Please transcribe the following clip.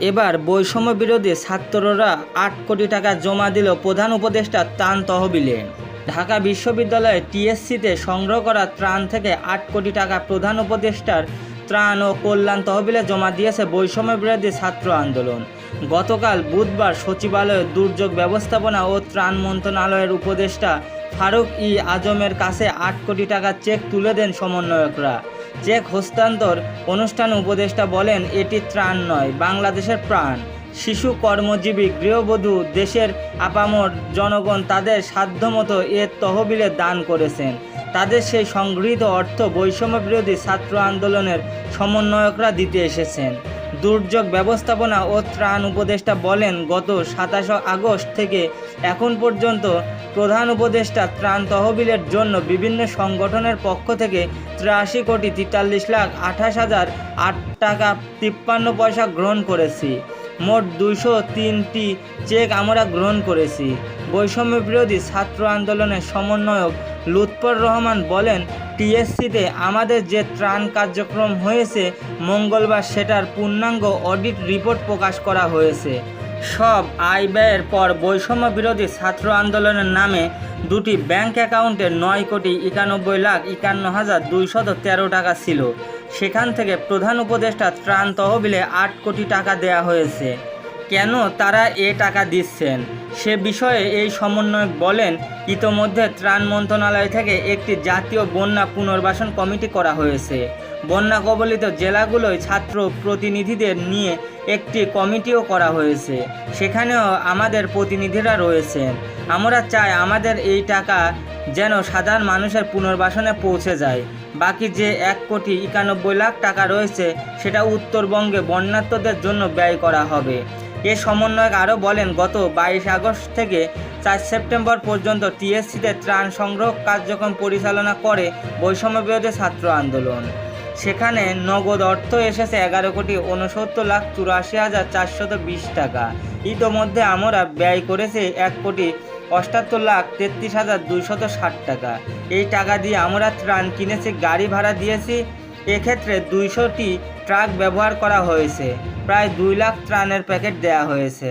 এবার বৈষম্য বিরোধী ছাত্ররা আট কোটি টাকা জমা দিল প্রধান উপদেষ্টা ত্রাণ তহবিলে। ঢাকা বিশ্ববিদ্যালয়ে টিএসসিতে সংগ্রহ করা ত্রাণ থেকে আট কোটি টাকা প্রধান উপদেষ্টার ত্রাণ ও কল্যাণ তহবিলে জমা দিয়েছে বৈষম্য বিরোধী ছাত্র আন্দোলন। গতকাল বুধবার সচিবালয়ে দুর্যোগ ব্যবস্থাপনা ও ত্রাণ মন্ত্রণালয়ের উপদেষ্টা ফারুক ই আজমের কাছে আট কোটি টাকার চেক তুলে দেন সমন্বয়করা। চেক হস্তান্তর অনুষ্ঠান উপদেষ্টা বলেন, এটি ত্রাণ নয়, বাংলাদেশের প্রাণ। শিশু কর্মজীবী, গৃহবধূ, দেশের আপামর জনগণ তাদের সাধ্যমতো এ তহবিলে দান করেছেন। তাদের সেই সংগৃহীত অর্থ বৈষম্য বিরোধী ছাত্র আন্দোলনের সমন্বয়করা দিতে এসেছেন। দুর্যোগ ব্যবস্থাপনা ও ত্রাণ উপদেষ্টা বলেন, গত সাতাশ আগস্ট থেকে এখন পর্যন্ত প্রধান উপদেষ্টা ত্রাণ তহবিলের জন্য বিভিন্ন সংগঠনের পক্ষ থেকে তিরাশি কোটি তেতাল্লিশ লাখ আঠাশ হাজার আট টাকা তিপ্পান্ন পয়সা গ্রহণ করেছি। মোট দুইশো তিনটি চেক আমরা গ্রহণ করেছি। বৈষম্য বিরোধী ছাত্র আন্দোলনের সমন্বয়ক লুৎফর রহমান বলেন, টিএসসিতে আমাদের যে ত্রাণ কার্যক্রম হয়েছে, মঙ্গলবার সেটার পূর্ণাঙ্গ অডিট রিপোর্ট প্রকাশ করা হয়েছে। সব আয় ব্যয়ের পর বৈষম্য বিরোধী ছাত্র আন্দোলনের নামে দুটি ব্যাংক অ্যাকাউন্টে নয় কোটি একানব্বই লাখ একান্ন হাজার দুইশত তেরো টাকা ছিল। সেখান থেকে প্রধান উপদেষ্টা ত্রাণ তহবিলে আট কোটি টাকা দেয়া হয়েছে। কেন তারা এ টাকা দিচ্ছেন? সে বিষয়ে এই সমন্বয়ক বলেন, ইতোমধ্যে ত্রাণ মন্ত্রণালয় থেকে একটি জাতীয় বন্যা পুনর্বাসন কমিটি করা হয়েছে। বন্যা কবলিত জেলাগুলোয় ছাত্র প্রতিনিধিদের নিয়ে একটি কমিটিও করা হয়েছে। সেখানেও আমাদের প্রতিনিধিরা রয়েছেন। আমরা চাই আমাদের এই টাকা যেন সাধারণ মানুষের পুনর্বাসনে পৌঁছে যায়। বাকি যে এক কোটি একানব্বই লাখ টাকা রয়েছে, সেটা উত্তরবঙ্গে বন্যার্থদের জন্য ব্যয় করা হবে। এ সমন্বয়ক আরও বলেন, গত বাইশ আগস্ট থেকে চার সেপ্টেম্বর পর্যন্ত টিএসসিতে ত্রাণ সংগ্রহ কার্যক্রম পরিচালনা করে বৈষম্য বিরোধী ছাত্র আন্দোলন। সেখানে নগদ অর্থ এসেছে এগারো কোটি উনসত্তর লাখ চুরাশি হাজার চারশত বিশ টাকা। ইতোমধ্যে আমরা ব্যয় করেছি এক কোটি অষ্টাত্তর লাখ তেত্রিশ হাজার দুইশত ষাট টাকা। এই টাকা দিয়ে আমরা ত্রাণ কিনেছি, গাড়ি ভাড়া দিয়েছি। এক্ষেত্রে দুইশোটি ট্রাক ব্যবহার করা হয়েছে। প্রায় দুই লাখ ত্রাণের প্যাকেট দেওয়া হয়েছে।